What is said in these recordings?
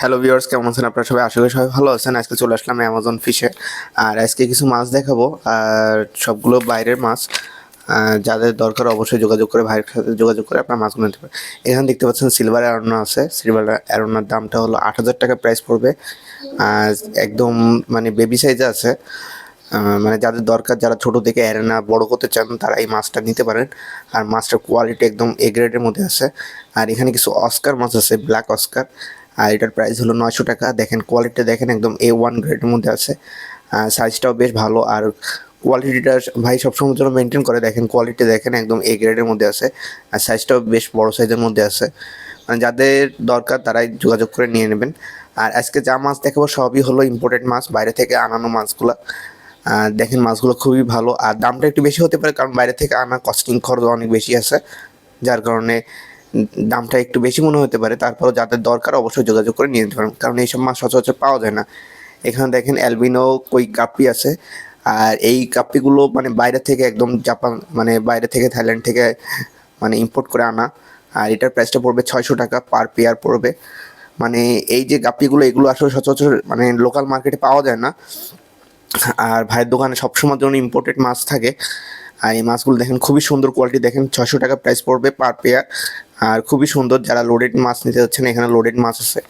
Hello viewers কেমন আছেন আপনারা সবাই? আশা করি সবাই ভালো আছেন। আজকে চলে আসলাম অ্যামাজন ফিশে আর আজকে কিছু মাছ দেখাবো, আর সবগুলো বাইরের মাছ। যাদের দরকার অবশ্যই যোগাযোগ করে, ভাইয়ের সাথে যোগাযোগ করে আপনার মাছগুলো নিতে পারেন। এখানে দেখতে পাচ্ছেন সিলভার অ্যারোনা আছে। সিলভার অ্যারোনার দামটা হলো আট হাজার টাকা প্রাইস পড়বে। একদম মানে বেবি সাইজে আছে। মানে যাদের দরকার, যারা ছোট থেকে অ্যারেনা বড় করতে চান, তারা এই মাছটা নিতে পারেন। আর মাছটার কোয়ালিটি একদম এ গ্রেডের মধ্যে আছে। আর এখানে কিছু অস্কার মাছ আছে ব্ল্যাক অস্কার আর এটার প্রাইস হলো নয়শো টাকা। দেখেন কোয়ালিটি দেখেন একদম এ ওয়ান গ্রেডের মধ্যে আছে। সাইজটাও বেশ ভালো আর কোয়ালিটিটা ভাই সবসময় জন্য মেনটেন করে। দেখেন কোয়ালিটি দেখেন একদম এ গ্রেডের মধ্যে আছে। আর সাইজটাও বেশ বড় সাইজের মধ্যে আছে। মানে যাদের দরকার তারাই যোগাযোগ করে নিয়ে নেবেন। আর আজকে যা মাছ দেখাবো সবই হলো ইম্পোর্টেড মাছ, বাইরে থেকে আনানো মাছগুলো। দেখেন মাছগুলো খুবই ভালো। আর দামটা একটু বেশি হতে পারে কারণ বাইরে থেকে আনা কস্টিং খরচ অনেক বেশি আছে। যার কারণে দামটা একটু বেশি মনে হতে পারে, তারপরেও যাদের দরকার অবশ্যই যোগাযোগ করে নিয়ে নিতে পারেন, কারণ এইসব মাছ সচরাচর পাওয়া যায় না। এখানে দেখেন অ্যালবিনো কই কাপ্পি আছে, আর এই কাপ্পিগুলো মানে বাইরে থেকে একদম জাপান মানে বাইরে থেকে থাইল্যান্ড থেকে মানে ইম্পোর্ট করে আনা, আর এটার প্রাইসটা পড়বে ছয়শো টাকা পার পেয়ার পড়বে। মানে এই যে গাপ্পিগুলো এগুলো আসলে সচরাচর মানে লোকাল মার্কেটে পাওয়া যায় না। আর ভাইয়ের দোকানে সবসময় জন্য ইম্পোর্টেড মাছ থাকে। আর এই মাছগুলো দেখেন, খুবই সুন্দর কোয়ালিটি দেখেন ছশো টাকা প্রাইস পড়বে পার পেয়ার আর খুবই সুন্দর যারা লোডেড মাছ নিতে যাচ্ছেন, এখানে লোডেড মাছ আছে।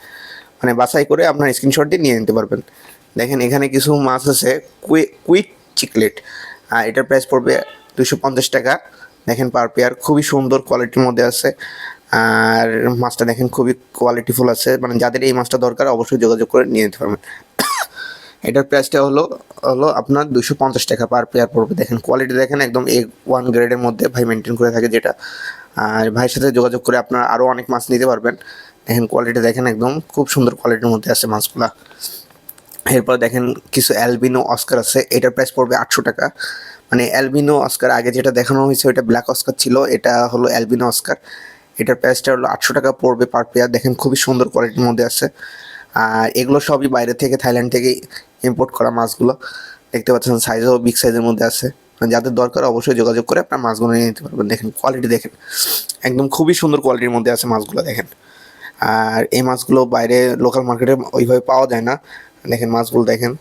মানে বাছাই করে আপনার স্ক্রিনশট দিয়ে নিয়ে নিতে পারবেন। দেখেন, এখানে কিছু মাছ আছে কুইক চিকলেট আর এটার প্রাইস পড়বে দুশো পঞ্চাশ টাকা। দেখেন পার পেয়ার খুবই সুন্দর কোয়ালিটির মধ্যে আছে। আর মাছটা দেখেন, খুবই কোয়ালিটিফুল আছে। মানে যাদের এই মাছটা দরকার, অবশ্যই যোগাযোগ করে নিয়ে নিতে পারবেন। এটার প্রাইসটা হলো হলো আপনার দুশো পঞ্চাশ টাকা পার পেয়ার পড়বে। দেখেন কোয়ালিটি দেখেন একদম এ ওয়ান গ্রেডের মধ্যে ভাই মেনটেন করে থাকে যেটা। আর ভাইয়ের সাথে যোগাযোগ করে আপনার আরও অনেক মাছ নিতে পারবেন। দেখেন কোয়ালিটি দেখেন একদম খুব সুন্দর কোয়ালিটির মধ্যে আছে মাছগুলা। এরপর দেখেন কিছু অ্যালবিনো অস্কার আছে, এটার প্রাইস পড়বে আটশো টাকা। মানে অ্যালবিনো অস্কার আগে যেটা দেখানো হয়েছে ওটা ব্ল্যাক অস্কার ছিল, এটা হলো অ্যালবিনো অস্কার এটার প্রাইসটা হলো আটশো টাকা পড়বে পার পেয়ার দেখেন খুবই সুন্দর কোয়ালিটির মধ্যে আছে। আর এগুলো সবই বাইরে থেকে থাইল্যান্ড থেকে ইম্পোর্ট করা মাছগুলো। দেখতে পাচ্ছেন সাইজও বিগ সাইজের মধ্যে আছে। মানে যাদের দরকার অবশ্যই যোগাযোগ করে আপনার মাছগুলো নিয়ে নিতে পারবেন। দেখেন কোয়ালিটি দেখেন। একদম খুবই সুন্দর কোয়ালিটির মধ্যে আছে মাছগুলো, দেখেন। আর এই মাছগুলো বাইরে লোকাল মার্কেটে ওইভাবে পাওয়া যায় না। দেখেন মাছগুলো, দেখেন।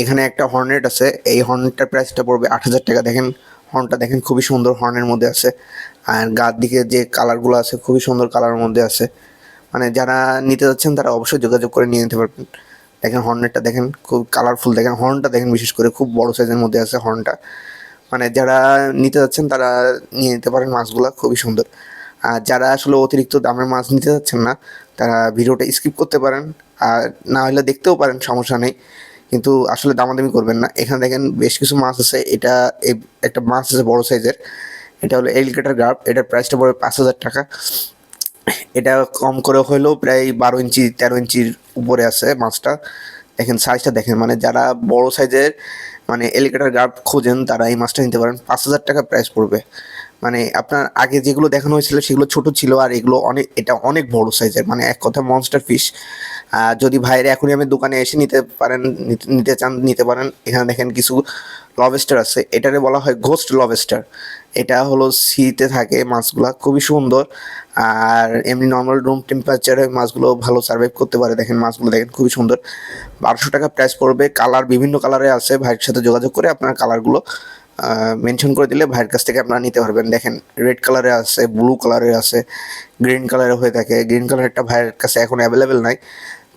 এখানে একটা হর্নেট আছে। এই হর্নেটটার প্রাইসটা পড়বে আট হাজার টাকা। দেখেন হর্নটা দেখেন খুবই সুন্দর হর্নের মধ্যে আছে। আর গার দিকে যে কালারগুলো আছে, খুবই সুন্দর কালারের মধ্যে আছে। মানে যারা নিতে যাচ্ছেন, তারা অবশ্যই যোগাযোগ করে নিয়ে নিতে পারবেন। দেখেন হর্নেটটা দেখেন, খুব কালারফুল দেখেন হর্নটা দেখেন বিশেষ করে, খুব বড় সাইজের মধ্যে আছে হর্নটা মানে যারা নিতে যাচ্ছেন, তারা নিয়ে নিতে পারেন মাছগুলো, খুবই সুন্দর। আর যারা আসলে অতিরিক্ত দামের মাছ নিতে যাচ্ছেন না, তারা ভিডিওটা স্কিপ করতে পারেন। আর না হলে দেখতেও পারেন, সমস্যা নেই। কিন্তু আসলে দামাদামি করবেন না। এখানে দেখেন বেশ কিছু মাছ আছে। এটা একটা মাছ আছে বড় সাইজের এটা হলো এলিগেটার গ্রাফ এটার প্রাইসটা পড়বে পাঁচ হাজার টাকা। এটা কম করে হলেও প্রায় বারো ইঞ্চি, তেরো ইঞ্চির উপরে আছে মাছটা। দেখেন সাইজটা দেখেন মানে যারা বড় সাইজের মানে এলিগেটার গার্ড খোঁজেন, তারা এই মাছটা নিতে পারেন। পাঁচ হাজার টাকা প্রাইস পড়বে। মানে আপনার আগে যেগুলো দেখানো হয়েছিল, সেগুলো ছোট ছিল, আর এগুলো অনেক, এটা অনেক বড় সাইজের মানে এক কথা মনস্টার ফিশ যদি ভাইয়ের এখনই আমি দোকানে এসে নিতে পারেন, নিতে- চান, নিতে পারেন। এখানে দেখেন কিছু লবেস্টার আছে। এটারে বলা হয় ঘোস্ট লবেস্টার এটা হলো সিতে থাকে মাছগুলা, খুবই সুন্দর। আর এমনি নর্মাল রুম টেম্পারেচারে মাছগুলো ভালো সার্ভাইভ করতে পারে। দেখেন মাছগুলো দেখেন খুবই সুন্দর। বারোশো টাকা প্রাইস পড়বে। কালার বিভিন্ন কালারে আছে। ভাইয়ের সাথে যোগাযোগ করে আপনার কালারগুলো মেনশন করে দিলে ভাইয়ের কাছ থেকে আপনারা নিতে পারবেন। দেখেন রেড কালারে আছে ব্লু কালারে আছে গ্রিন কালারে হয়ে থাকে। গ্রিন কালারটা ভাইয়ের কাছে এখন অ্যাভেলেবেল নাই।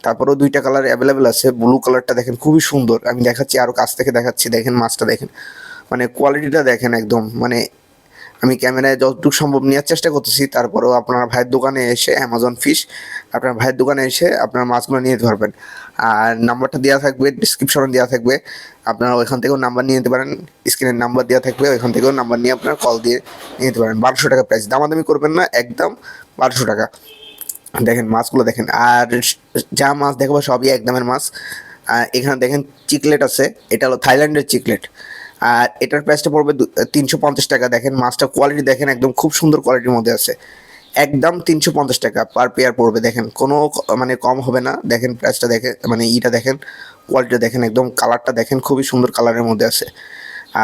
তারপরেও দুইটা কালার অ্যাভেলেবেল আছে। ব্লু কালারটা দেখেন খুবই সুন্দর। আমি দেখাচ্ছি আরও কাছ থেকে দেখাচ্ছি। দেখেন মাছটা দেখেন। মানে কোয়ালিটিটা দেখেন একদম। মানে আমি ক্যামেরায় যতটুকু সম্ভব নেওয়ার চেষ্টা করতেছি, তারপরেও আপনার ভাইয়ের দোকানে এসে অ্যামাজন ফিশ আপনার ভাইয়ের দোকানে এসে আপনার মাছগুলো নিয়ে যেতে পারবেন। আর নাম্বারটা দেওয়া থাকবে ডিসক্রিপশনে দেওয়া থাকবে। আপনারা ওইখান থেকেও নাম্বার নিয়ে নিতে পারেন স্ক্রিনের নাম্বার দেওয়া থাকবে, ওইখান থেকেও নাম্বার নিয়ে আপনার কল দিয়ে নিয়ে নিতে পারেন। বারোশো টাকা প্রাইস দামাদামি করবেন না, একদম বারোশো টাকা। দেখেন মাছগুলো দেখেন, আর যা মাছ দেখাবো সবই একদমের মাছ। এখানে দেখেন চিকলেট আছে, এটা হলো থাইল্যান্ডের চিকলেট আর এটার প্রাইসটা পড়বে তিনশো পঞ্চাশ টাকা। দেখেন মাছটা কোয়ালিটি দেখেন, একদম খুব সুন্দর কোয়ালিটির মধ্যে আছে। একদম তিনশো পঞ্চাশ টাকা পার পেয়ার পড়বে, দেখেন। কোনো মানে কম হবে না। দেখেন প্রাইসটা দেখেন মানে ইটা দেখেন কোয়ালিটিটা দেখেন, একদম কালারটা দেখেন, খুবই সুন্দর কালারের মধ্যে আছে।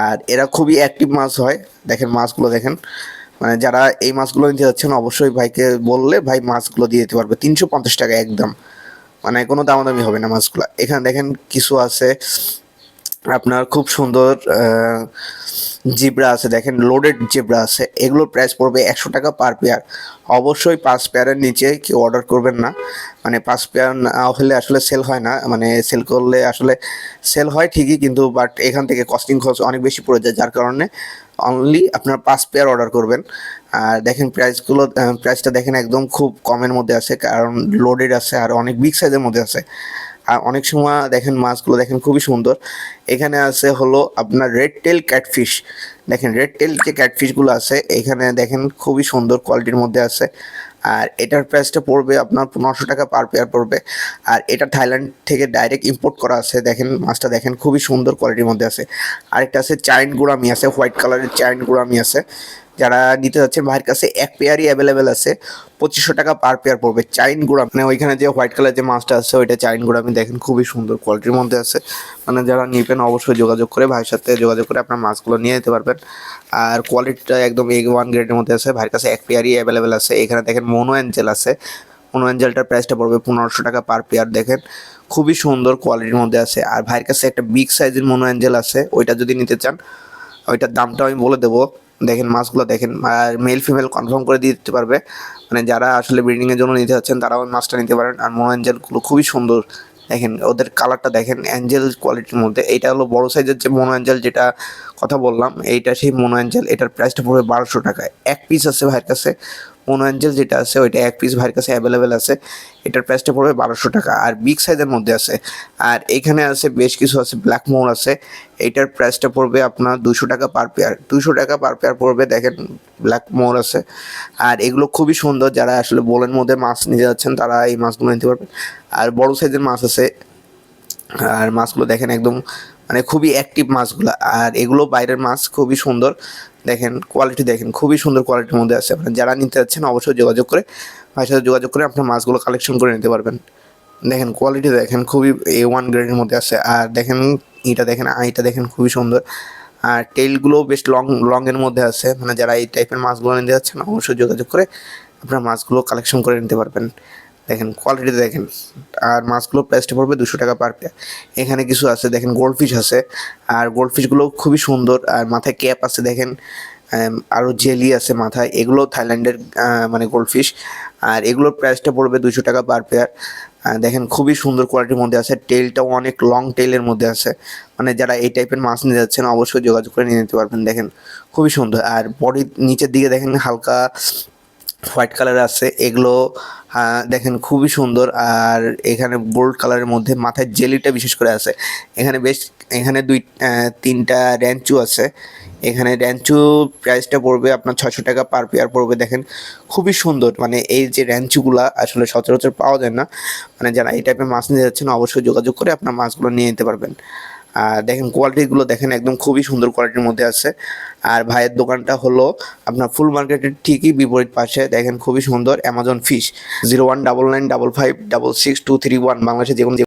আর এরা খুবই অ্যাক্টিভ মাছ হয়। দেখেন মাছগুলো দেখেন। মানে যারা এই মাছগুলো নিতে যাচ্ছেন, অবশ্যই ভাইকে বললে ভাই মাছগুলো দিয়ে দিতে পারবে। তিনশো পঞ্চাশ টাকা একদম। মানে কোনো দামাদামি হবে না মাছগুলো এখানে দেখেন, কিছু আছে। আপনার খুব সুন্দর জিব্রা আছে, দেখেন লোডেড জিব্রা আছে, এগুলোর প্রাইস পড়বে একশো টাকা পার পেয়ার অবশ্যই পাঁচ পেয়ারের নিচে কেউ অর্ডার করবেন না। মানে পাঁচ পেয়ার না হলে আসলে সেল হয় না মানে সেল করলে আসলে সেল হয় ঠিকই, কিন্তু বাট এখান থেকে কস্টিং খরচ অনেক বেশি পড়ে যায়, যার কারণে অনলি আপনার পাঁচ পেয়ার অর্ডার করবেন। আর দেখেন প্রাইসগুলো প্রাইসটা দেখেন একদম খুব কমের মধ্যে আছে, কারণ লোডেড আছে আর অনেক বিগ সাইজের মধ্যে আছে। অনেক সময় দেখেন মাছগুলো দেখেন খুবই সুন্দর। এখানে আছে হলো আপনার রেড টেল ক্যাটফিশ দেখেন রেড টেল যে ক্যাটফিশগুলো আছে, এখানে দেখেন খুবই সুন্দর কোয়ালিটির মধ্যে আছে। আর এটার প্রাইসটা পড়বে আপনার পনেরোশো টাকা পার পেয়ার পড়বে। আর এটা থাইল্যান্ড থেকে ডাইরেক্ট ইম্পোর্ট করা আছে। দেখেন মাছটা দেখেন খুবই সুন্দর কোয়ালিটির মধ্যে আছে। আরেকটা আছে চাইন গুড়ামি আছে হোয়াইট কালারের চাইন গুড়ামি আছে। যারা নিতে যাচ্ছেন ভাইয়ের কাছে এক পেয়ারই অ্যাভেলেবেল আছে, পঁচিশশো টাকা পার পেয়ার পড়বে। চাইন গুড়া মানে ওইখানে যে হোয়াইট কালার যে মাছটা আছে, ওইটা চাইন গুড়ামি দেখেন খুবই সুন্দর কোয়ালিটির মধ্যে আছে। মানে যারা নিবেন অবশ্যই যোগাযোগ করে ভাইয়ের সাথে যোগাযোগ করে আপনার মাছগুলো নিয়ে যেতে পারবেন। আর কোয়ালিটিটা একদম এ ওয়ান গ্রেডের মধ্যে আছে, ভাইয়ের কাছে এক পেয়ারই অ্যাভেলেবেল আছে। এখানে দেখেন মোনো অ্যাঞ্জেল আছে। মোনো অ্যাঞ্জেলটার প্রাইসটা পড়বে পনেরোশো টাকা পার পেয়ার, দেখেন খুবই সুন্দর কোয়ালিটির মধ্যে আছে। আর ভাইয়ের কাছে একটা বিগ সাইজের মোনো অ্যাঞ্জেল আছে, ওইটা যদি নিতে চান, ওইটার দামটা আমি বলে দেবো। দেখেন মাছগুলো দেখেন, আর মেল ফিমেল কনফার্ম করে দিয়ে দিতে পারবে। মানে যারা আসলে ব্রিডিংয়ের জন্য নিতে যাচ্ছেন, তারাও মাছটা নিতে পারেন। আর মনো অ্যাঞ্জেলগুলো খুবই সুন্দর। দেখেন, ওদের কালারটা দেখেন অ্যাঞ্জেল কোয়ালিটির মধ্যে। এইটা হলো বড় সাইজের যে মোনো অ্যাঞ্জেল যেটা কথা বললাম, এইটা সেই মোনো অ্যাঞ্জেল এটার প্রাইসটা পড়বে বারোশো টাকায়। এক পিস আছে ভাইয়ের কাছে। মোনো অ্যাঞ্জেল যেটা আছে, ওইটা এক পিস ভাইয়ের কাছে অ্যাভেলেবেল আছে। এটার প্রাইসটা পড়বে বারোশো টাকা। আর বিগ সাইজের মধ্যে আছে। আর এখানে আছে বেশ কিছু আছে ব্ল্যাক মোর আছে। এইটার প্রাইসটা পড়বে আপনার দুশো টাকা পার পেয়ার দুশো টাকা পার পেয়ার পড়বে, দেখেন ব্ল্যাক মোর আছে। আর এগুলো খুবই সুন্দর, যারা আসলে বোলের মধ্যে মাছ নিয়ে যাচ্ছেন, তারা এই মাছগুলো নিতে পারবেন। আর বড় সাইজের মাছ আছে। আর মাছগুলো দেখেন একদম মানে খুবই অ্যাক্টিভ মাছগুলো। আর এগুলো বাইরের মাছ খুবই সুন্দর। দেখেন কোয়ালিটি দেখেন, খুবই সুন্দর কোয়ালিটির মধ্যে আছে। আপনার যারা নিতে যাচ্ছেন, অবশ্যই যোগাযোগ করে, ভাইয়ের সাথে যোগাযোগ করে আপনার মাছগুলো কালেকশন করে নিতে পারবেন। দেখেন কোয়ালিটি দেখেন, খুবই এ ওয়ান গ্রেডের মধ্যে আছে। আর দেখেন, এটা দেখেন আইটা দেখেন, খুবই সুন্দর। আর টেলগুলো বেশ লং লংয়ের মধ্যে আছে। মানে যারা এই টাইপের মাছগুলো নিতে যাচ্ছেন, অবশ্যই যোগাযোগ করে আপনার মাছগুলো কালেকশন করে নিতে পারবেন। দেখেন কোয়ালিটি দেখেন, আর মাছগুলো প্রাইসটা পড়বে দুশো টাকা পার পেয়ার এখানে কিছু আছে, দেখেন গোল্ড ফিশ আছে, আর গোল্ড ফিশগুলো খুবই সুন্দর, আর মাথায় ক্যাপ আছে, দেখেন আরও জেলি আছে মাথায়, এগুলো থাইল্যান্ডের মানে গোল্ড ফিশ আর এগুলোর প্রাইসটা পড়বে দুশো টাকা পার পেয়ার দেখেন, খুবই সুন্দর কোয়ালিটির মধ্যে আছে টেলটাও অনেক লং টেলের মধ্যে আছে মানে যারা এই টাইপের মাছ নিয়ে যাচ্ছেন, অবশ্যই যোগাযোগ করে নিয়ে নিতে পারবেন, দেখেন, খুবই সুন্দর। আর বডির নিচের দিকে দেখেন, হালকা হোয়াইট কালার আছে। এগুলো দেখেন খুবই সুন্দর। আর এখানে গোল্ড কালারের মধ্যে মাথায় জেলিটা বিশেষ করে আছে। এখানে বেশ, এখানে দুই তিনটা র্যাঞ্চু আছে। এখানে র্যাঞ্চু প্রাইসটা পড়বে আপনার ছশো টাকা পার পেয়ার পড়বে, দেখেন। খুবই সুন্দর মানে এই যে র্যাঞ্চুগুলা আসলে সচরাচর পাওয়া যায় না। মানে যারা এই টাইপের মাছ নিয়ে যাচ্ছেন, অবশ্যই যোগাযোগ করে আপনার মাছগুলো নিয়ে নিতে পারবেন। আর দেখেন কোয়ালিটিগুলো দেখেন একদম খুবই সুন্দর কোয়ালিটির মধ্যে আছে। আর ভাইয়ের দোকানটা হলো আপনার ফুল মার্কেটের ঠিকই বিপরীত পাশে, দেখেন খুবই সুন্দর Amazon fish zero one double nine double five double six two three one বাংলাদেশে যে কোনো